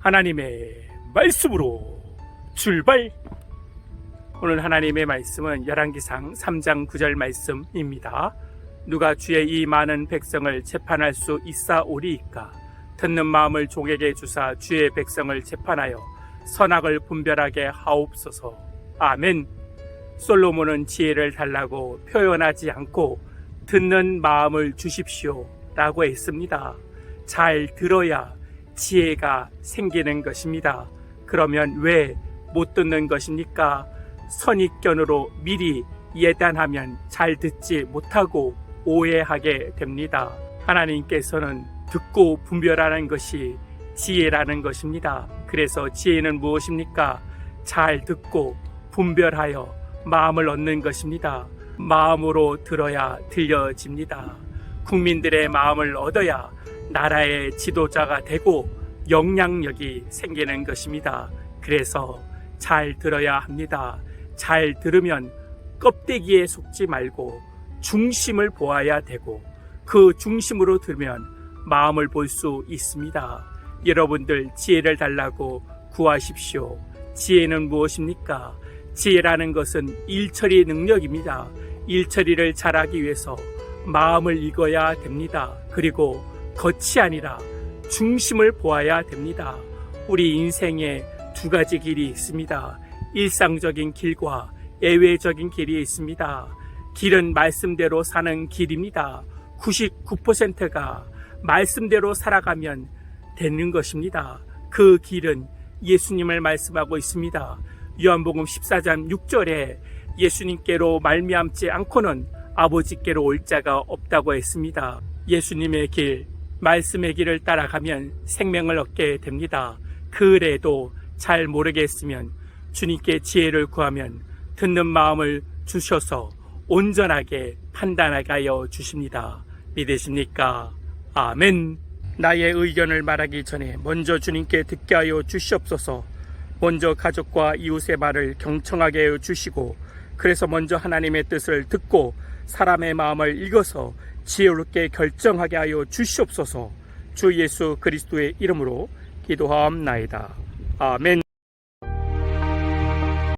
하나님의 말씀으로 출발! 오늘 하나님의 말씀은 열왕기상 3장 9절 말씀입니다. 누가 주의 이 많은 백성을 재판할 수 있사오리이까 듣는 마음을 종에게 주사 주의 백성을 재판하여 선악을 분별하게 하옵소서. 아멘. 솔로몬은 지혜를 달라고 표현하지 않고 듣는 마음을 주십시오 라고 했습니다. 잘 들어야 지혜가 생기는 것입니다. 그러면 왜 못 듣는 것입니까? 선입견으로 미리 예단하면 잘 듣지 못하고 오해하게 됩니다. 하나님께서는 듣고 분별하는 것이 지혜라는 것입니다. 그래서 지혜는 무엇입니까? 잘 듣고 분별하여 마음을 얻는 것입니다. 마음으로 들어야 들려집니다. 국민들의 마음을 얻어야 나라의 지도자가 되고 영향력이 생기는 것입니다. 그래서 잘 들어야 합니다. 잘 들으면 껍데기에 속지 말고 중심을 보아야 되고 그 중심으로 들으면 마음을 볼 수 있습니다. 여러분들 지혜를 달라고 구하십시오. 지혜는 무엇입니까? 지혜라는 것은 일처리 능력입니다. 일처리를 잘하기 위해서 마음을 읽어야 됩니다. 그리고 겉이 아니라 중심을 보아야 됩니다. 우리 인생에 두 가지 길이 있습니다. 일상적인 길과 예외적인 길이 있습니다. 길은 말씀대로 사는 길입니다. 99%가 말씀대로 살아가면 되는 것입니다. 그 길은 예수님을 말씀하고 있습니다. 요한복음 14장 6절에 예수님께로 말미암지 않고는 아버지께로 올 자가 없다고 했습니다. 예수님의 길, 말씀의 길을 따라가면 생명을 얻게 됩니다. 그래도 잘 모르겠으면 주님께 지혜를 구하면 듣는 마음을 주셔서 온전하게 판단하게 하여 주십니다. 믿으십니까? 아멘. 나의 의견을 말하기 전에 먼저 주님께 듣게 하여 주시옵소서. 먼저 가족과 이웃의 말을 경청하게 하여 주시고 그래서 먼저 하나님의 뜻을 듣고 사람의 마음을 읽어서 지혜롭게 결정하게 하여 주시옵소서. 주 예수 그리스도의 이름으로 기도하옵나이다. 아멘.